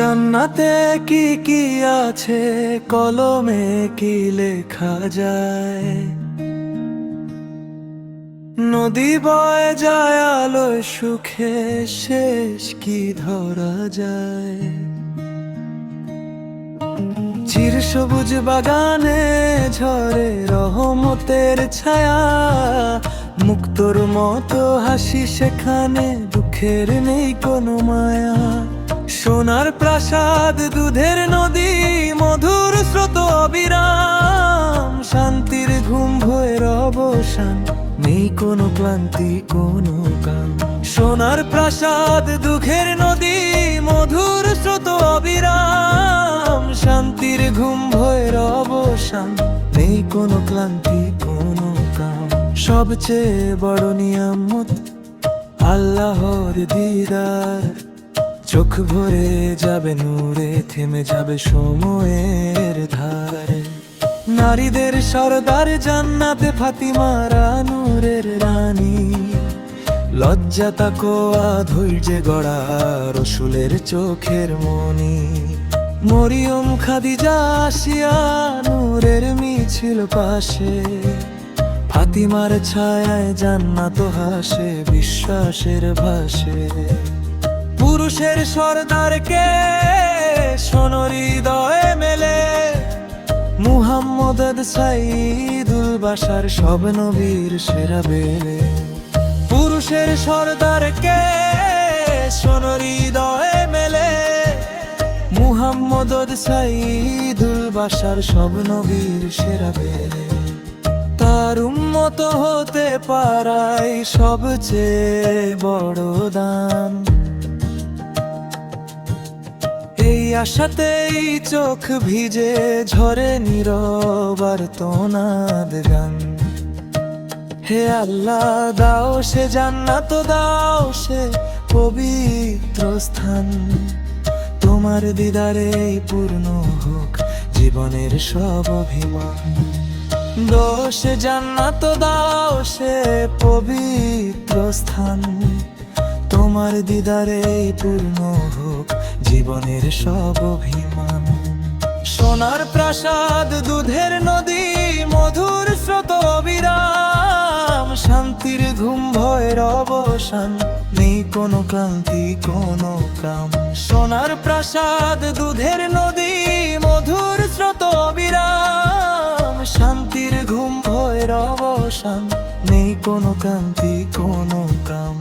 জান্নাতে কি কি আছে? কলমে কি লেখা যায়? নদী বয় যায় আলো সুখে শেষ কি ধরা যায়? চির সবুজ বাগানে ঝরে রহমতের ছায়া। মুক্তর মতো হাসি সেখানে, দুঃখের নেই কোনো মায়া। সোনার প্রাসাদ, দুধের নদী, মধুর স্রোত অবিরাম, শান্তির ঘুম ভয়ের অবসান, নেই কোনো ক্লান্তি, কোনো কাম সোনার প্রাসাদ দুঃখের নদী, মধুর স্রোত অবিরাম, শান্তির ঘুম ভয়ের অবসান, নেই কোনো ক্লান্তি, কোনো কাম সবচেয়ে বড় নিয়ামত আল্লাহর দিদার। চোখ ভরে যাবে নূরে, থেমে যাবে সময়ের ধারে। নারীদের সরদার জান্নাতে ফাতিমারা নূরের রানী। লজ্জা তাকোয়া ধৈর্যে গড়া রসুলের চোখের মনি মরিয়ম খাদিজা আসিয়া নূরের মিছিল পাশে। ফাতিমার ছায়ায় জান্নাত হাসে, বিশ্বাসের ভাসে। পুরুষের সর্দারকে সোনহৃদয়ে মেলে। মুহাম্মদ সাইদুল বাসার সব নবীর সেরা বেলে। পুরুষের সর্দারকে সোনহৃদয়ে মেলে। মুহাম্মদ সাইদুল বাসার সব নবীর সেরা বেলে। তার উন্মত হতে পারাই সবচেয়ে বড় দান। আশাতেই চোখ ভিজে ঝরে নীরবার তোনাদ গান। হে আল্লাহ, দাও সে জান্নাত, দাও সে পবিত্র স্থান। তোমার দিদারে পূর্ণ হোক জীবনের সব অভিমান। দোষ জান্নাত, দাও সে পবিত্র স্থান। তোমার দিদারে পূর্ণ হোক জীবনের সব অভিমান। সোনার প্রাসাদ, দুধের নদী, মধুর স্রোত বিরাম শান্তির ঘুম ভয়ের অবসান, নেই কোনো ক্লান্তি, কোনো কাম। সোনার প্রাসাদ, দুধের নদী, মধুর স্রোত বিরাম শান্তির ঘুম ভয়ের অবসান, নেই কোনো ক্লান্তি, কোনো কাম।